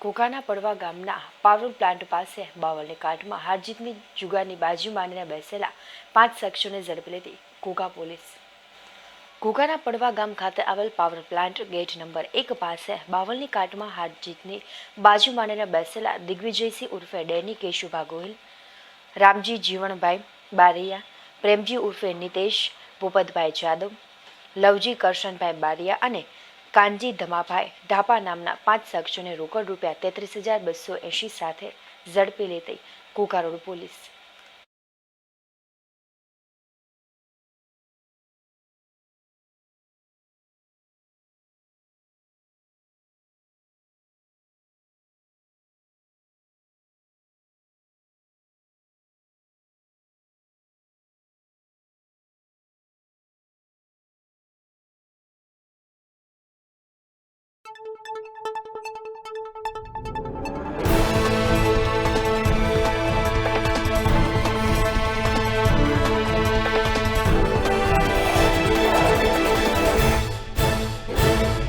ઘોઘાના પડવા ગામના power plant પાસે બાવળની કાટમાં હારજીતની જુગારની બાજુ માનીને બેસેલા પાંચ શખ્સોને ઝડપી લીધી ઘોઘા પોલીસ. ઘોઘાના પડવા ગામ ખાતે આવેલ પાવર પ્લાન્ટ ગેટ નંબર એક પાસે બાવલની કાટમાં હારજીતની બાજુ માનીને બેસેલા દિગ્વિજયસિંહ ઉર્ફે ડેની કેશુભા ગોહિલ, રામજી જીવણભાઈ બારિયા, પ્રેમજી ઉર્ફે નિતેશ, ભૂપતભાઈ જાદવ, લવજી કરશનભાઈ બારિયા અને કાનજી ધમાભાઈ ઢાપા નામના પાંચ શખ્સોને રોકડ રૂપિયા તેત્રીસ હજાર બસો એંશી સાથે ઝડપી લેતી ઘોઘા પોલીસ.